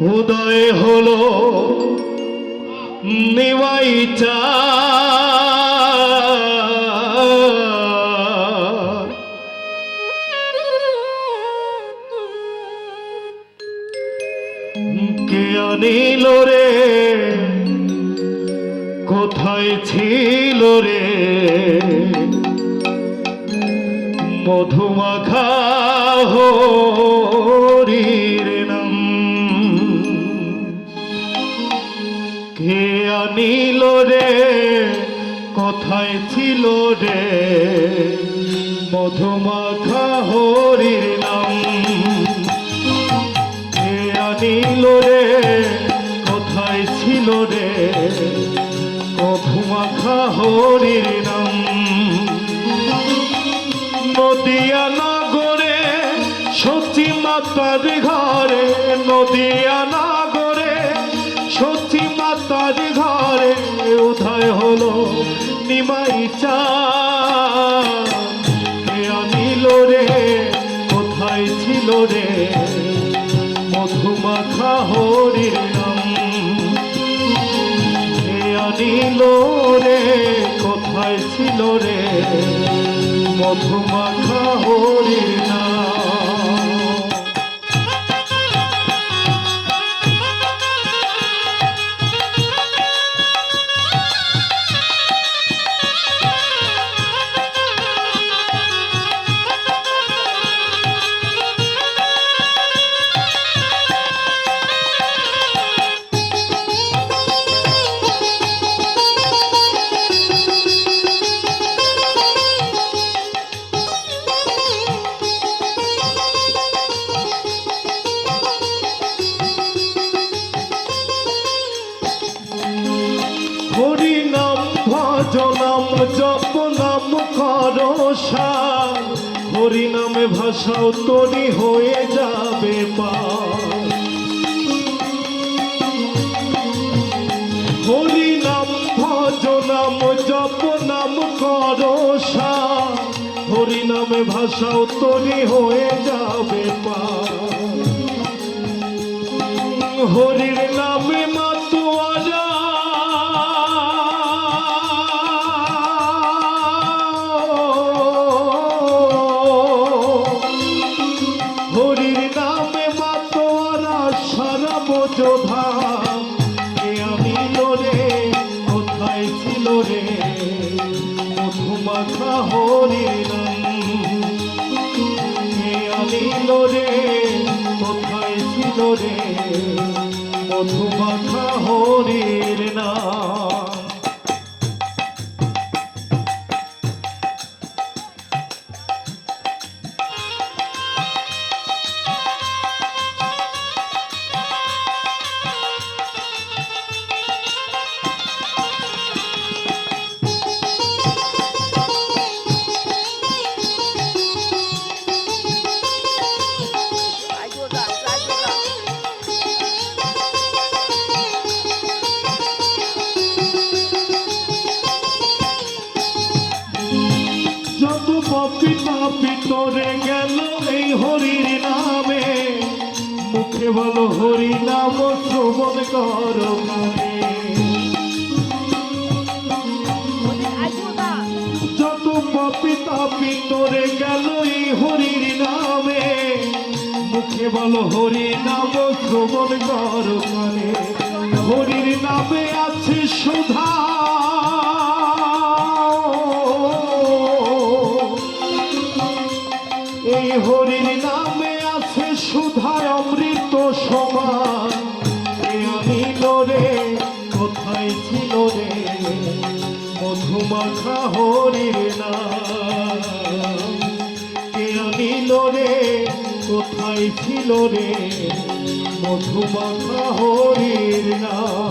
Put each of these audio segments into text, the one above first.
উদয় হলো নিবাই চা কে আনিল রে? কোথায় ছিল রে? মধুমাখা হরির রে, কোথায় ছিল রে? মধুমাখা হরির নাম কে আনিল রে? কোথায় ছিল রে? মধুমাখা হরির নাম নদিয়া নগরে সচি মাতার ঘরে, নদিয়া হরির আনিল রে কোথায় ছিল রে? মধুমাখা হরির নাম। ভজ জপ নাম করো হরি নামে ভাষাও তরি হয়ে যাবে পার হরি নাম ভজ জপ নাম করো সার হরি নামে ভাষাও তরি হয়ে যাবে পার হরির নামে কে আনিল রে কোথায় ছিল রে? মধুমাখা হরির নাম কে রে কোথায় ছিল রে? মধুমাখা হরির নাম। পাপি পাপি, তোরে গেল এই হরির নামে। মুখে বলো হরি নাম, শ্রবণ কর যত পাপি তাপি তোরে গেল এই হরির নামে। মুখে বলো হরি নাম, শ্রবণ কর মনে। হরির নামে কোথায় ছিল রে। মধুমাখা হরির নাম। কে আনিল রে? কোথায় ছিল রে? মধুমাখা হরির নাম।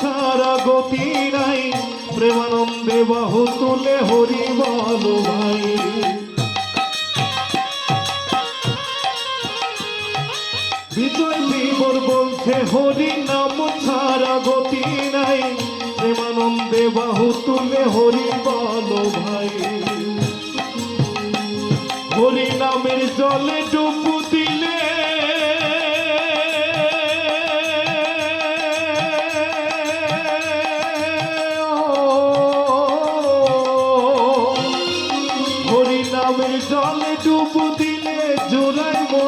ছাড়া গতি নাই, প্রেমানন্দে বাহু তুলে হরি বল ভাই। বিজয় বিবর বলছে, হরি নাম ছাড়া গতি নাই, প্রেমানন্দে বাহু তুলে হরি বল ভাই। হরি নামের জলে ডুবু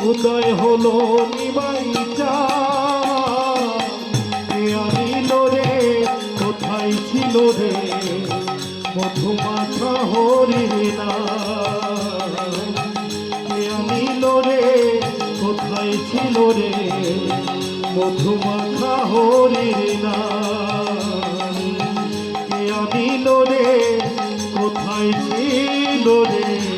উদয় হলো নিবাই চাঁদ রে? কোথায় ছিল রে? মধুমাথা হরি না আনিল রে? কোথায় ছিল রে? মধুমাখা হরি না আনিল রে? কোথায় ছিল রে?